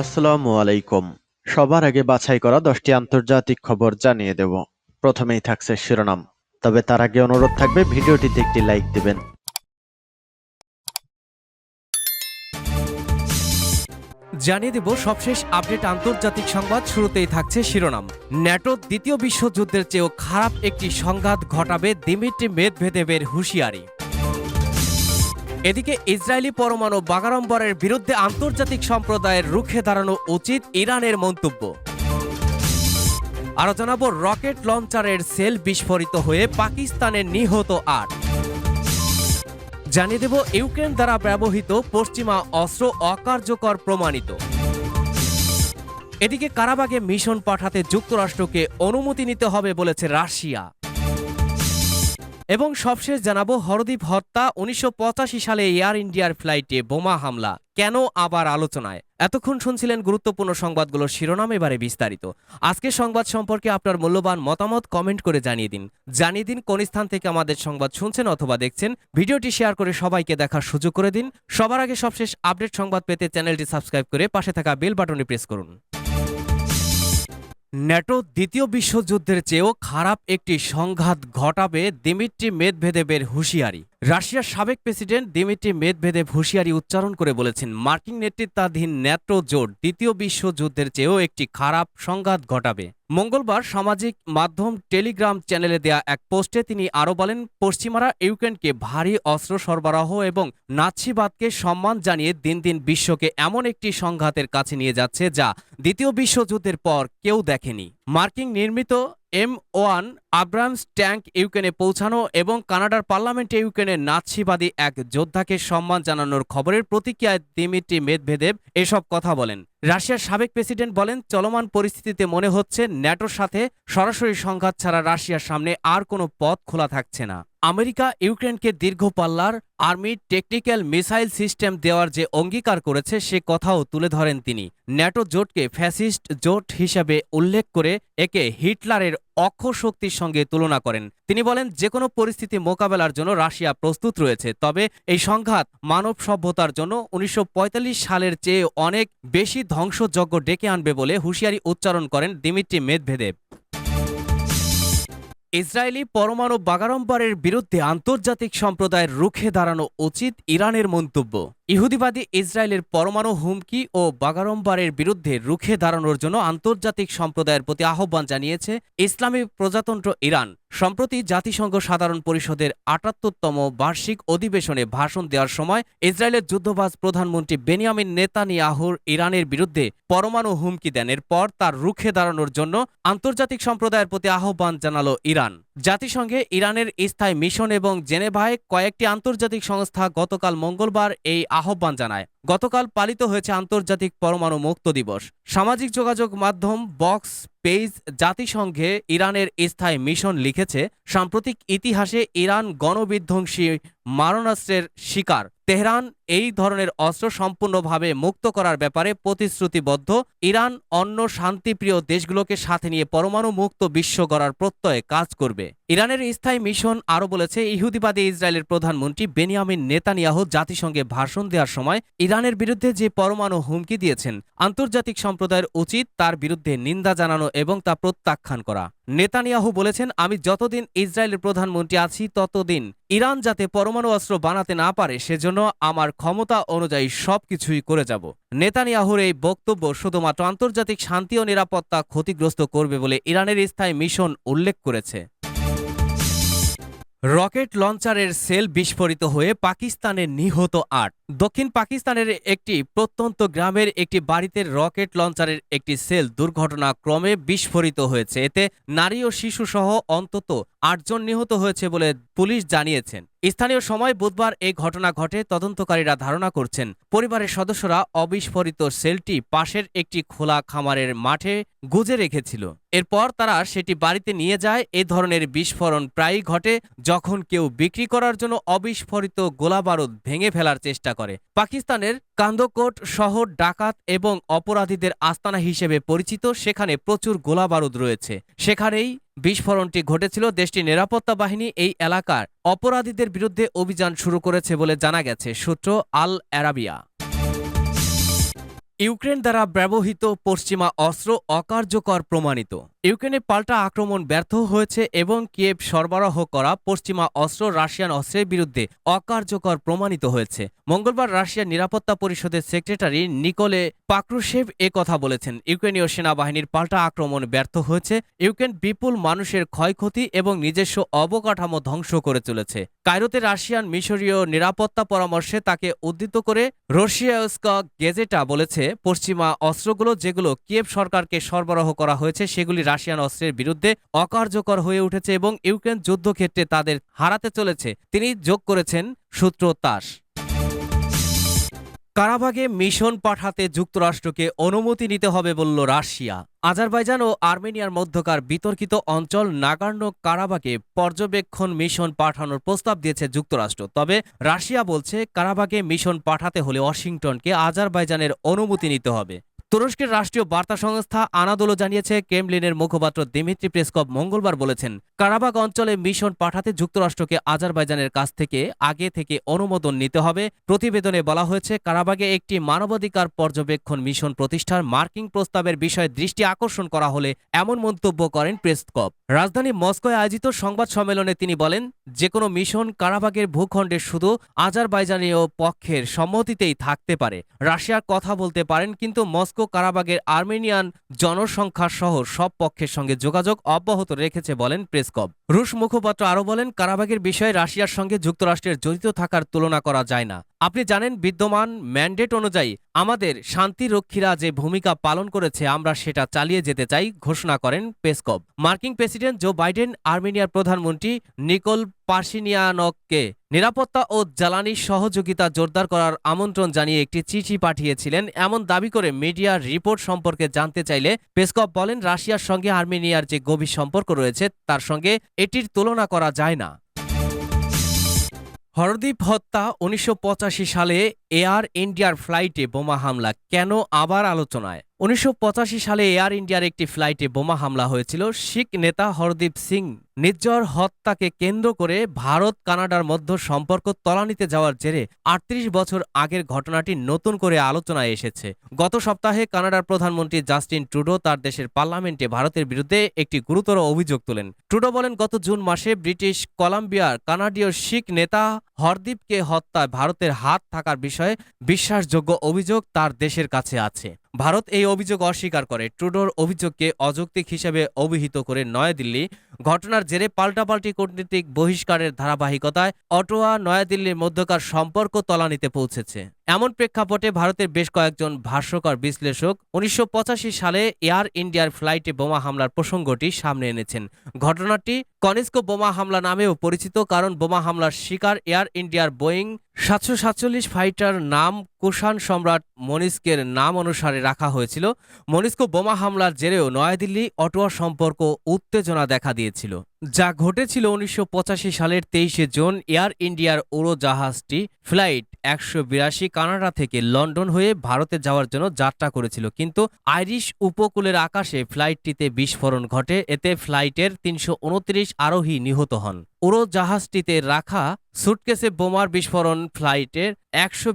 আসসালামু আলাইকুম। সবার আগে বাছাই করা দশটি আন্তর্জাতিক খবর জানিয়ে দেব। প্রথমেই থাকছে শিরোনাম। তবে তার আগে অনুরোধ থাকবে, ভিডিওটিতে একটি লাইক দিবেন। জানিয়ে দেব, সবশেষ আপডেট আন্তর্জাতিক সংবাদ শুরুতেই থাকছে শিরোনাম। ন্যাটো দ্বিতীয় বিশ্বযুদ্ধের চেয়েও খারাপ একটি সংঘাত ঘটাবে দিমিত্রি মেদভেদেবের হুঁশিয়ারি। এদিকে ইসরায়েলি পরমাণু বাগাড়ম্বরের বিরুদ্ধে আন্তর্জাতিক সম্প্রদায়ের রুখে দাঁড়ানো উচিত ইরানের মন্তব্য। আরও জানাব, রকেট লঞ্চারের সেল বিস্ফোরিত হয়ে পাকিস্তানে নিহত আট। জানিয়ে দেব, ইউক্রেন দ্বারা ব্যবহৃত পশ্চিমা অস্ত্র অকার্যকর প্রমাণিত। এদিকে কারাবাগে মিশন পাঠাতে যুক্তরাষ্ট্রকে অনুমতি নিতে হবে বলেছে রাশিয়া। এবং সবশেষ জানাব হরদীপ হত্যা, উনিশশো পঁচাশি সালে এয়ার ইন্ডিয়ার ফ্লাইটে বোমা হামলা। কেন আবার আলোচনায়? এতক্ষণ শুনছিলেন গুরুত্বপূর্ণ সংবাদগুলোর শিরোনাম, এবারে বিস্তারিত। আজকের সংবাদ সম্পর্কে আপনার মূল্যবান মতামত কমেন্ট করে জানিয়ে দিন। জানিয়ে দিন কোন স্থান থেকে আমাদের সংবাদ শুনছেন অথবা দেখছেন। ভিডিওটি শেয়ার করে সবাইকে দেখার সুযোগ করে দিন। সবার আগে সবশেষ আপডেট সংবাদ পেতে চ্যানেলটি সাবস্ক্রাইব করে পাশে থাকা বেল বাটনে প্রেস করুন। ন্যাটো দ্বিতীয় বিশ্বযুদ্ধের চেয়েও খারাপ একটি সংঘাত ঘটাবে দিমিত্রি মেদভেদেবের হুঁশিয়ারি। রাশিয়ার সাবেক প্রেসিডেন্ট দিমিত্রি মেদভেদেব হুঁশিয়ারি উচ্চারণ করে বলেছেন, মার্কিন নেতৃত্বাধীন ন্যাটো জোট দ্বিতীয় বিশ্বযুদ্ধের চেয়েও একটি খারাপ সংঘাত ঘটাবে। মঙ্গলবার সামাজিক মাধ্যম টেলিগ্রাম চ্যানেলে দেয়া এক পোস্টে তিনি আরও বলেন, পশ্চিমারা ইউক্রেনকে ভারী অস্ত্র সরবরাহ এবং নাৎসিবাদকে সম্মান জানিয়ে দিন দিন বিশ্বকে এমন একটি সংঘাতের কাছে নিয়ে যাচ্ছে যা দ্বিতীয় বিশ্বযুদ্ধের পর কেউ দেখেনি। মার্কিন নির্মিত এম ওয়ান আব্রামস ট্যাঙ্ক ইউক্রেনে পৌঁছানো এবং কানাডার পার্লামেন্টে ইউক্রেনের নাৎসিবাদী এক যোদ্ধাকে সম্মান জানানোর খবরের প্রতিক্রিয়ায় দিমিত্রি মেদভেদেব এসব কথা বলেন। রাশিয়ার সাবেক প্রেসিডেন্ট বলেন, চলমান পরিস্থিতিতে মনে হচ্ছে ন্যাটোর সাথে সরাসরি সংঘাত ছাড়া রাশিয়ার সামনে আর কোনো পথ খোলা থাকছে না। আমেরিকা ইউক্রেনকে দীর্ঘ পাল্লার আর্মি টেকনিক্যাল মিসাইল সিস্টেম দেওয়ার যে অঙ্গীকার করেছে, সে কথাও তুলে ধরেন তিনি। ন্যাটো জোটকে ফ্যাসিস্ট জোট হিসাবে উল্লেখ করে একে হিটলারের অক্ষ শক্তির সঙ্গে তুলনা করেন। তিনি বলেন যে কোনো পরিস্থিতি মোকাবেলার জন্য রাশিয়া প্রস্তুত রয়েছে, তবে এই সংঘাত মানব সভ্যতার জন্য উনিশশো পঁয়তাল্লিশ সালের চেয়ে অনেক বেশি ধ্বংসযজ্ঞ ডেকে আনবে বলে হুঁশিয়ারি উচ্চারণ করেন দিমিত্রি মেদভেদেব। ইসরায়েলি পরমাণু বাগাড়ম্বরের বিরুদ্ধে আন্তর্জাতিক সম্প্রদায়ের রুখে দাঁড়ানো উচিত ইরানের মন্তব্য। ইহুদিবাদী ইসরায়েলের পরমাণু হুমকি ও বাগাড়ম্বরের বিরুদ্ধে রুখে দাঁড়ানোর জন্য আন্তর্জাতিক সম্প্রদায়ের প্রতি আহ্বান জানিয়েছে ইসলামী প্রজাতন্ত্র ইরান। সম্প্রতি জাতিসংঘ সাধারণ পরিষদের আটাত্তরতম বার্ষিক অধিবেশনে ভাষণ দেওয়ার সময় ইসরায়েলের যুদ্ধবাজ প্রধানমন্ত্রী বেনিয়ামিন নেতানিয়াহুর ইরানের বিরুদ্ধে পরমাণু হুমকি দেন। এরপর তার রুখে দাঁড়ানোর জন্য আন্তর্জাতিক সম্প্রদায়ের প্রতি আহ্বান জানালো ইরান। জাতিসংঘে ইরানের স্থায়ী মিশন এবং জেনেভায় কয়েকটি আন্তর্জাতিক সংস্থা গতকাল মঙ্গলবার এই আহ্বান জানায়। গতকাল পালিত হয়েছে আন্তর্জাতিক পরমাণু মুক্ত দিবস। সামাজিক যোগাযোগ মাধ্যম বক্স পেজ জাতিসংঘে ইরানের স্থায়ী মিশন লিখেছে, সাম্প্রতিক ইতিহাসে ইরান গণবিধ্বংসী মারণাস্ত্রের শিকার। তেহরান এই ধরনের অস্ত্র সম্পূর্ণভাবে মুক্ত করার ব্যাপারে প্রতিশ্রুতিবদ্ধ ইরান অন্য শান্তিপ্রিয় দেশগুলোকে সাথে নিয়ে পরমাণু মুক্ত বিশ্ব গড়ার প্রত্যয়ে কাজ করবে। ইরানের স্থায়ী মিশন আরও বলেছে, ইহুদিবাদী ইসরায়েলের প্রধানমন্ত্রী বেনিয়ামিন নেতানিয়াহু জাতিসংঘে ভাষণ দেওয়ার সময় ইরানের বিরুদ্ধে যে পরমাণু হুমকি দিয়েছেন, আন্তর্জাতিক সম্প্রদায়ের উচিত তার বিরুদ্ধে নিন্দা জানানো এবং তা প্রত্যাখ্যান করা। নেতানিয়াহু বলেছেন, আমি যতদিন ইসরায়েলের প্রধানমন্ত্রী আছি, ততদিন ইরান যাতে পরমাণু অস্ত্র বানাতে না পারে, সেজন্য আমার ক্ষমতা অনুযায়ী সব কিছুই করে যাব। নেতানিয়াহুর এই বক্তব্য শুধুমাত্র আন্তর্জাতিক শান্তি ও নিরাপত্তা ক্ষতিগ্রস্ত করবে বলে ইরানের স্থায়ী মিশন উল্লেখ করেছে। রকেট লঞ্চারের সেল বিস্ফোরিত হয়ে পাকিস্তানে নিহত আট। দক্ষিণ পাকিস্তানের একটি প্রত্যন্ত গ্রামের একটি বাড়িতে রকেট লঞ্চারের একটি সেল দুর্ঘটনাক্রমে বিস্ফোরিত হয়েছে। এতে নারী ও শিশু সহ অন্তত আটজন নিহত হয়েছে বলে পুলিশ জানিয়েছেন। স্থানীয় সময় বুধবার এই ঘটনা ঘটে, তদন্তকারীরা ধারণা করছেন, পরিবারের সদস্যরা অবিস্ফোরিত সেলটি পাশের একটি খোলা খামারের মাঠে গুজে রেখেছিল। এরপর তারা সেটি বাড়িতে নিয়ে যায়। এ ধরনের বিস্ফোরণ প্রায়ই ঘটে যখন কেউ বিক্রি করার জন্য অবিস্ফোরিত গোলাবারুদ ভেঙে ফেলার চেষ্টা করে। পাকিস্তানের কান্দকোট শহর ডাকাত এবং অপরাধীদের আস্তানা হিসেবে পরিচিত, সেখানে প্রচুর গোলাবারুদ রয়েছে। সেখানেই বিস্ফোরণটি ঘটেছিল দেশটির নিরাপত্তা বাহিনী এই এলাকার অপরাধীদের বিরুদ্ধে অভিযান শুরু করেছে বলে জানা গেছে, সূত্র আল অ্যারাবিয়া ইউক্রেন দ্বারা ব্যবহৃত পশ্চিমা অস্ত্র অকার্যকর প্রমাণিত। ইউক্রেনে পাল্টা আক্রমণ ব্যর্থ হয়েছে এবং কিয়েভ সরবরাহ করা পশ্চিমা অস্ত্র রাশিয়ান অস্ত্রের বিরুদ্ধে অকার্যকর প্রমাণিত হয়েছে। মঙ্গলবার রাশিয়ার নিরাপত্তা পরিষদের সেক্রেটারি নিকোলে পাক্রুশেভ এ কথা বলেছেন। ইউক্রেনীয় সেনাবাহিনীর পাল্টা আক্রমণ ব্যর্থ হয়েছে। ইউক্রেন বিপুল মানুষের ক্ষয়ক্ষতি এবং নিজস্ব অবকাঠামো ধ্বংস করে চলেছে। কায়রোতে রাশিয়ান মিশরীয় নিরাপত্তা পরামর্শে তাকে উদ্ধৃত করে রশিয়াস্কা গেজেটা বলেছে, পশ্চিমা অস্ত্রগুলো যেগুলো কিয়েভ সরকারকে সরবরাহ করা হয়েছে, সেগুলি রাশিয়ান অস্ত্রের বিরুদ্ধে অকার্যকর হয়ে উঠেছে এবং ইউক্রেন যুদ্ধক্ষেত্রে তাদের হারাতে চলেছে। তিনি যোগ করেছেন সূত্র তাস। কারাবাগে মিশন পাঠাতে যুক্তরাষ্ট্রকে অনুমতি নিতে হবে বলল রাশিয়া। আজারবাইজান ও আর্মেনিয়ার মধ্যকার বিতর্কিত অঞ্চল নাগার্ন কারাবাকে পর্যবেক্ষণ মিশন পাঠানোর প্রস্তাব দিয়েছে যুক্তরাষ্ট্র। তবে রাশিয়া বলছে কারাবাগে মিশন পাঠাতে হলে ওয়াশিংটনকে আজারবাইজানের অনুমতি নিতে হবে। তুরস্কের রাষ্ট্রীয় বার্তা সংস্থা আনাদোলো জানিয়েছে ক্রেমলিনের মুখপাত্র দিমিত্রি পেসকভ মঙ্গলবার বলেছেন, কারাবাগ অঞ্চলে মিশন পাঠাতে যুক্তরাষ্ট্রকে আজারবাইজানের কাছ থেকে আগে থেকে অনুমোদন নিতে হবে। প্রতিবেদনে বলা হয়েছে, কারাবাগে একটি মানবাধিকার পর্যবেক্ষণ মিশন প্রতিষ্ঠার মার্কিং প্রস্তাবের বিষয়ে দৃষ্টি আকর্ষণ করা হলে এমন মন্তব্য করেন পেসকভ। রাজধানী মস্কোয় আয়োজিত সংবাদ সম্মেলনে তিনি বলেন যে কোনো মিশন কারাবাগের ভূখণ্ডে শুধু আজারবাইজানীয় পক্ষের সম্মতিতেই থাকতে পারে। রাশিয়ার কথা বলতে পারেন, কিন্তু মস্কো কারাবাগের আর্মেনিয়ান জনসংখ্যা সহ সব পক্ষের সঙ্গে যোগাযোগ অব্যাহত রেখেছে বলেন প্রেসকব রুশ মুখপাত্র আরও বলেন, কারাবাগের বিষয়ে রাশিয়ার সঙ্গে যুক্তরাষ্ট্রের জড়িত থাকার তুলনা করা যায় না। আপনি জানেন, বিদ্যমান ম্যান্ডেট অনুযায়ী আমাদের শান্তিরক্ষীরা যে ভূমিকা পালন করেছে, আমরা সেটা চালিয়ে যেতে চাই, ঘোষণা করেন পেসকভ। মার্কিন প্রেসিডেন্ট জো বাইডেন, আর্মেনিয়ার প্রধানমন্ত্রী নিকোল পার্সিনিয়ানককে নিরাপত্তা ও জ্বালানি সহযোগিতা জোরদার করার আমন্ত্রণ জানিয়ে একটি চিঠি পাঠিয়েছিলেন। এমন দাবি করে মিডিয়ার রিপোর্ট সম্পর্কে জানতে চাইলে পেসকভ বলেন, রাশিয়ার সঙ্গে আর্মেনিয়ার যে গভীর সম্পর্ক রয়েছে, তার সঙ্গে এটির তুলনা করা যায় না। হরদীপ হত্যা উনিশশো পঁচাশি সালে এয়ার ইন্ডিয়ার ফ্লাইটে বোমা হামলা, কেন আবার আলোচনায়? উনিশশো পঁচাশি সালে এয়ার ইন্ডিয়ার একটি ফ্লাইটে বোমা হামলা হয়েছিল। শিখ নেতা হরদীপ সিং নির্জর হত্যাকে কেন্দ্র করে ভারত, কানাডার মধ্যে সম্পর্ক তলানিতে যাওয়ার জেরে আটত্রিশ বছর আগের ঘটনাটি নতুন করে আলোচনায় এসেছে। গত সপ্তাহে কানাডার প্রধানমন্ত্রী জাস্টিন ট্রুডো তার দেশের পার্লামেন্টে ভারতের বিরুদ্ধে একটি গুরুতর অভিযোগ তোলেন। ট্রুডো বলেন, গত জুন মাসে ব্রিটিশ কলাম্বিয়ার কানাডীয় শিখ নেতা হরদীপকে হত্যায় ভারতের হাত থাকার বিষয়ে বিশ্বাসযোগ্য অভিযোগ তার দেশের কাছে আছে। ভারত এই অভিযোগ অস্বীকার করে। ট্রুডোর অভিযোগকে অযৌক্তিক হিসেবে অভিহিত করে নয়াদিল্লি। ঘটনার জেরে পাল্টাপাল্টি কূটনীতিক বহিষ্কারের ধারাবাহিকতায় অটোয়া নয়াদিল্লির মধ্যকার সম্পর্ক তলানিতে পৌঁছেছে। এমন প্রেক্ষাপটে ভারতের বেশ কয়েকজন ভাষ্যকর বিশ্লেষক উনিশশো পঁচাশি সালে এয়ার ইন্ডিয়ার ফ্লাইটে বোমা হামলার প্রসঙ্গটি সামনে এনেছেন। ঘটনাটি কনিস্কো বোমা হামলা নামেও পরিচিত, কারণ বোমা হামলার শিকার এয়ার ইন্ডিয়ার বোয়িং সাতশো সাতচল্লিশ ফাইটার নাম কুষাণ সম্রাট মনিস্কের নাম অনুসারে রাখা হয়েছিল। মনিস্কো বোমা হামলার জেরেও নয়াদিল্লি, অটোয়া সম্পর্ক উত্তেজনা দেখা দিয়েছিল। যা ঘটেছিল উনিশশো পঁচাশি সালের তেইশে জুন এয়ার ইন্ডিয়ার উড়োজাহাজটি ফ্লাইট একশো বিরাশি কানাডা থেকে লন্ডন হয়ে ভারতে যাওয়ার জন্য যাত্রা করেছিল। কিন্তু আইরিশ উপকূলের আকাশে ফ্লাইটটিতে বিস্ফোরণ ঘটে। এতে ফ্লাইটের তিনশো উনত্রিশ আরোহী নিহত হন। উড়োজাহাজটিতে রাখা সুটকেসে বোমার বিস্ফোরণ ফ্লাইটের একশো